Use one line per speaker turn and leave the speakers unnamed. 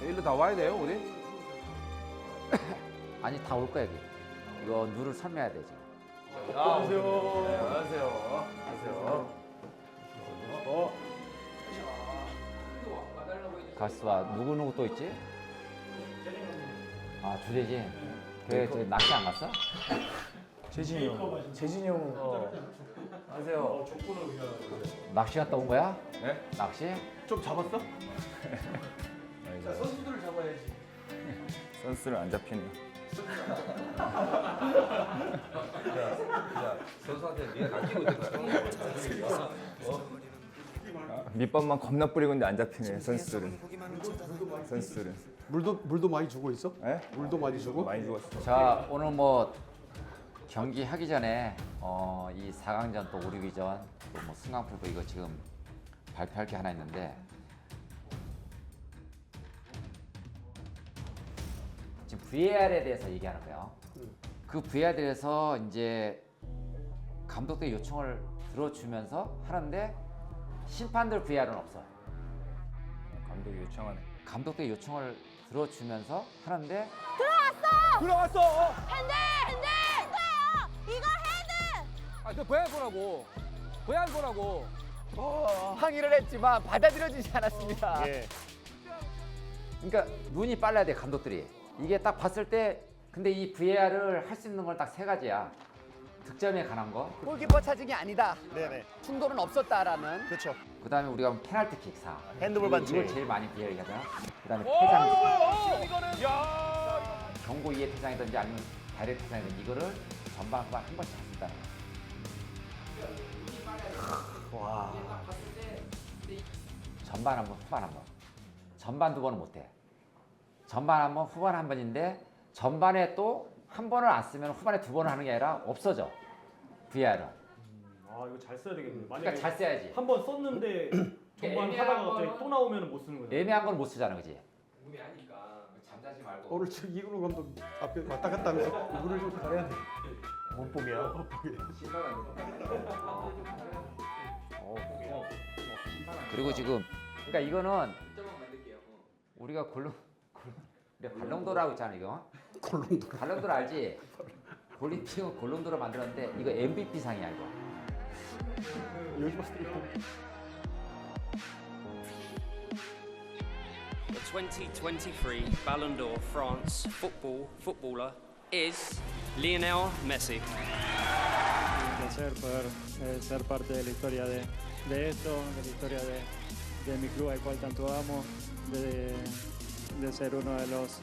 집에 다 와야 돼요, 우리?
아니 다 올 거야 여기. 이거 누를 설명해야 돼 지금.
안녕하세요. 안녕하세요. 안녕하세요.
가수와 누구 누구 또 있지? 아 주재진. 그래 저 낚시 안 갔어?
재진이 형. 재진이 형.
안녕하세요.
낚시 갔다 온 거야?
네?
낚시?
좀 잡았어?
선수를 안 잡히네.
선수한테 네가 낚이고 있는 거야.
밑밥만 겁나 뿌리고 있는데 안 잡히네 선수들은. 선수들은.
물도 물도 많이 주고 있어?
예?
물도 많이 주고?
많이 죽었어.
자 오늘 뭐 경기 하기 전에 어, 이 4강전 또 오르기 전또뭐 승강풀도 이거 지금 발표할 게 하나 있는데 VAR에 대해서 얘기하는 거예요. 그 VAR에 대해서 이제 감독들 요청을 들어주면서 하는데 심판들 VAR은 없어요.
감독이 요청하네.
감독들 요청을 들어주면서 하는데
들어왔어.
핸들 핸들 이거요 이거 헤드
아, 저 보양 보라고. 보양 보라고.
항의를 했지만 받아들여지지 않았습니다. 그러니까 눈이 빨라야 돼 감독들이. 이게 딱 봤을 때 근데 이 VAR을 할 수 있는 건 딱 세 가지야. 득점에 관한 거.
골키퍼 차징이 아니다.
네네.
충돌은 없었다라는.
그렇죠.
그다음에 우리가 페널티킥 사.
핸드볼 반칙.
이걸 제일 많이 비하하잖아. 그다음에 퇴장. 경고 이해 퇴장이든지 아니면 다이렉트 퇴장이든지 이거를 전반 후반 한 번씩 거야.
와.
전반 한 번, 후반 한 번. 전반 두 번은 못 해. 전반 한 번, 후반 한 번인데 전반에 또 한 번을 안 쓰면 후반에 두 번을 하는 게 아니라 없어져. VR은.
아 이거 잘 써야 되겠네. 만약에
그러니까 잘 써야지.
한 번 썼는데 전반
애매한
하다가 갑자기
거는-
또 나오면 못 쓰는 거죠.
애매한 건 못 쓰잖아, 그지?
잠자지 말고.
오늘 저 이근호 감독 앞에 왔다 갔다 하면서 이거를 좀 잘해야 돼.
몸뽕이야.
그리고 지금 그러니까 이거는 우리가 골룸 골룸 우리가 발롱도라고 있잖아 이거.
골룸도.
발롱도르 알지? 올림픽은 골룸도로 만들었는데 이거 MVP 상이야 이거.
때 이거
The 2023 Ballon d'Or France football footballer is Lionel Messi.
placer poder eh, ser parte de la historia de, de esto, de la historia de, de mi club al cual tanto amo, de, de ser uno de los